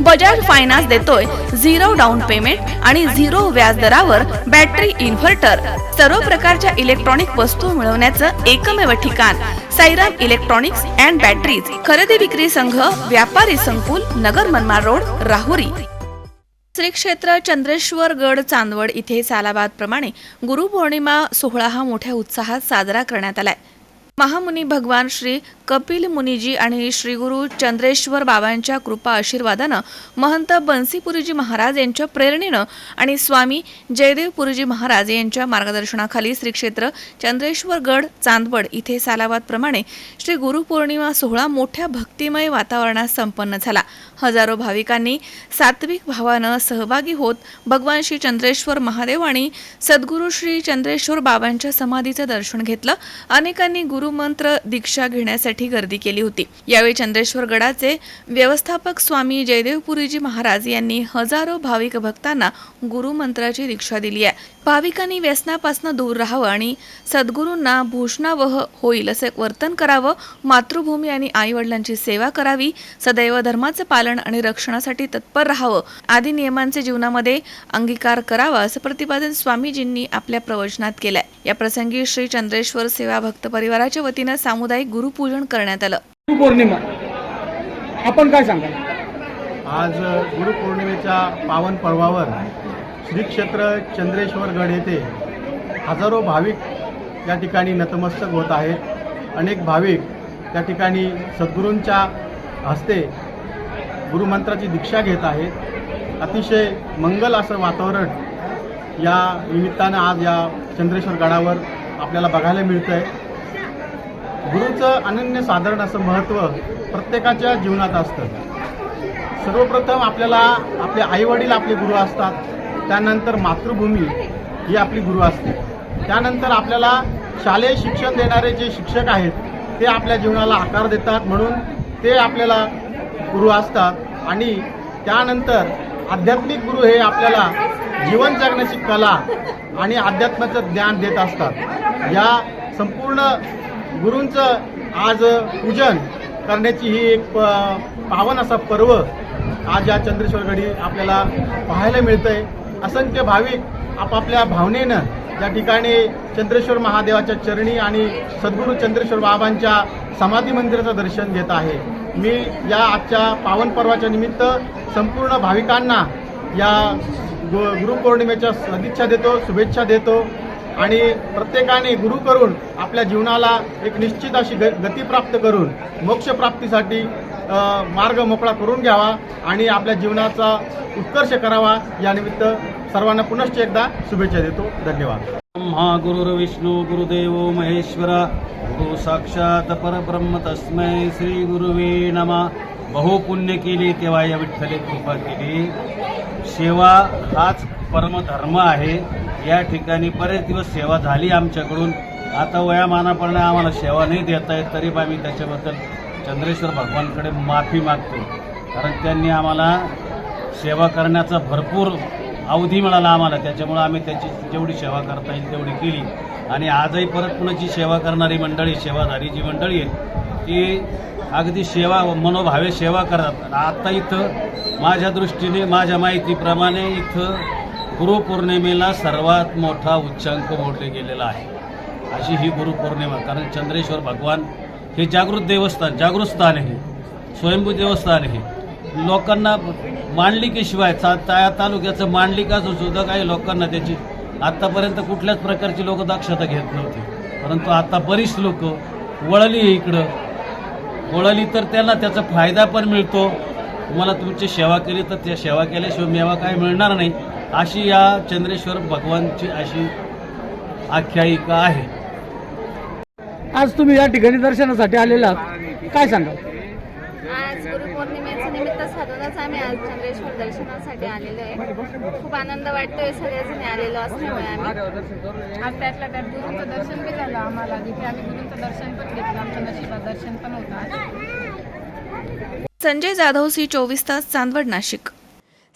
Bajaj finance देतोय. Zero down payment आणि zero व्याज दरावर बॅटरी इन्व्हर्टर. सर्व प्रकारच्या इलेक्ट्रॉनिक वस्तू मिळवण्याचं एकमेव ठिकाण. Sairam electronics and batteries. खरेदी विक्री संघ व्यापारी संकुल नगर मनमाड रोड राहुरी. श्री क्षेत्र चंद्रेश्वर गड चांदवड इथे सालाबाद प्रमाणे गुरुपौर्णिमा सोहळा हा मोठ्या उत्साहात साजरा करण्यात आलाय. महामुनी भगवान श्री कपिल मुनीजी आणि श्री गुरु चंद्रेश्वर बाबांच्या कृपा आशीर्वादानं महंत बन्सीपुरीजी महाराज यांच्या प्रेरणेनं आणि स्वामी जयदेवपुरीजी महाराज यांच्या मार्गदर्शनाखाली श्री क्षेत्र चंद्रेश्वर गड चांदवड इथे सालावादप्रमाणे श्री गुरुपौर्णिमा सोहळा मोठ्या भक्तिमय वातावरणात संपन्न झाला. हजारो भाविकांनी सात्विक भावानं सहभागी होत भगवान श्री चंद्रेश्वर महादेव आणि सद्गुरू श्री चंद्रेश्वर बाबांच्या समाधीचं दर्शन घेतलं. अनेकांनी गुरुमंत्र दीक्षा घेण्यासाठी गर्दी केली होती. यावेळी चंद्रेश्वर गडाचे व्यवस्थापक स्वामी जयदेवपुरीजी महाराज यांनी हजारो भाविक भक्तांना गुरुमंत्राची दीक्षा दिली आहे. भाविकांनी व्यसनापासून दूर राहावं आणि सद्गुरूंना भूषणावह होईल असे वर्तन करावं मातृभूमी आणि आई वडिलांची सेवा करावी सदैव धर्माचं पालन आणि रक्षणासाठी तत्पर राहावं आदी नियमांचे जीवनामध्ये अंगीकार करावा असं प्रतिपादन स्वामीजींनी आपल्या प्रवचनात केलंय. या प्रसंगी श्री चंद्रेश्वर सेवा भक्त परिवाराच्या वतीनं सामुदायिक गुरुपूजन करण्यात आलं. गुरुपौर्णिमा. आपण काय सांगाल? आज गुरुपौर्णिमेच्या पावन पर्वावर श्री क्षेत्र चंद्रेश्वरगड येथे हजारो भाविक या ठिकाणी नतमस्तक होत आहेत. अनेक भाविक त्या ठिकाणी सद्गुरूंच्या हस्ते गुरुमंत्राची दीक्षा घेत आहेत. अतिशय मंगल असं वातावरण या निमित्तानं आज या चंद्रेश्वर गडावर आपल्याला बघायला मिळतं आहे गुरुचं अनन्य साधारण असं महत्त्व प्रत्येकाच्या जीवनात असतं. सर्वप्रथम आपल्याला आपले आईवडील आपले गुरु असतात. त्यानंतर मातृभूमी ही आपली गुरु असते. त्यानंतर आपल्याला शालेय शिक्षण देणारे जे शिक्षक आहेत ते आपल्या जीवनाला आकार देतात म्हणून ते आपल्याला गुरु असतात. आणि त्यानंतर आध्यात्मिक गुरु हे आपल्याला जीवन जगण्याची कला आणि अध्यात्माचं ज्ञान देत असतात. या संपूर्ण गुरूंचं आज पूजन करण्याची ही एक प- पावन असा पर्व आज या चंद्रेश्वरगडी आपल्याला पाहायला मिळतंय. असंख्य भाविक आपापल्या भावनेनं या ठिकाणी चंद्रेश्वर महादेवाच्या चरणी आणि सद्गुरू चंद्रेश्वर बाबांच्या समाधी मंदिराचं दर्शन घेत आहे. मी या आजच्या पावन पर्वाच्या निमित्त संपूर्ण भाविकांना या गो गुरुपौर्णिमेच्या सदिच्छा देतो शुभेच्छा देतो. आणि प्रत्येकाने गुरु करून आपल्या जीवनाला एक निश्चित अशी ग गती प्राप्त करून मोक्षप्राप्तीसाठी मार्ग मोकळा करून घ्यावा आणि आपल्या जीवनाचा उत्कर्ष करावा यानिमित्त सर्वांना पुनश्च एकदा शुभेच्छा देतो. धन्यवाद. ब्रह्मा गुरुर्विष्णू गुरुदेव महेश्वर गुरु साक्षात परब्रह्म तस्मै श्री गुरुवे नमा. बहुपुण्य केली तेव्हा या विठ्ठले कृपा केली. सेवा हाच परमधर्म आहे. या ठिकाणी बरेच दिवस सेवा झाली आमच्याकडून. आता वयामानापणे आम्हाला सेवा नाही देता येत तरी आम्ही त्याच्याबद्दल चंद्रेश्वर भगवानकडे माफी मागतो. कारण त्यांनी आम्हाला सेवा करण्याचा भरपूर अवधी मिळाला आम्हाला. त्याच्यामुळं आम्ही त्याची जेवढी सेवा करता येईल तेवढी केली. आणि आजही परत पुन्हा जी सेवा करणारी मंडळी सेवाधारी जी मंडळी आहे ती अगदी सेवा मनोभावे सेवा करतात. आणि आता इथं माझ्या दृष्टीने माझ्या माहितीप्रमाणे इथं गुरुपौर्णिमेला सर्वात मोठा उच्चांक मोडले गेलेला आहे. अशी ही गुरुपौर्णिमा. कारण चंद्रेश्वर भगवान हे जागृत देवस्थान जागृत स्थान आहे. स्वयंभू देवस्थान आहे. लोकांना मांडलिकेशिवाय चा त्या तालुक्याचं मांडलिकाचं सुद्धा काही लोकांना त्याची आत्तापर्यंत कुठल्याच प्रकारची लोक दक्षता घेत नव्हती. परंतु आता बरीच लोक वळली इकडं. वळली तर त्यांना त्याचा फायदा पण मिळतो. तुम्हाला तुमची सेवा केली तर त्या सेवा केल्याशिवाय मेवा काय मिळणार नाही. अशी या चंद्रेश्वर भगवानची अशी आख्यायिका आहे. आज तुम्ही या ठिकाणी दर्शनासाठी आलेला आहात. काय सांगाल? आज गुरुपौर्णिमेचं निमित्त साधूला म्हणूनच आम्ही आज चंद्रेश्वर दर्शनासाठी आलेलो आहे. खूप आनंद वाटतोय सगळेजण आलेलो असल्यामुळे आम्ही. आज त्यातल्या त्यात गुरूंचं दर्शन बी झालं आम्हाला. जिथे आम्ही गुरूंचं दर्शन पण घेतलं. आमच्या नशिबात दर्शन पण होतं. संजय जाधव सी चोवीस तास चांदवड नाशिक.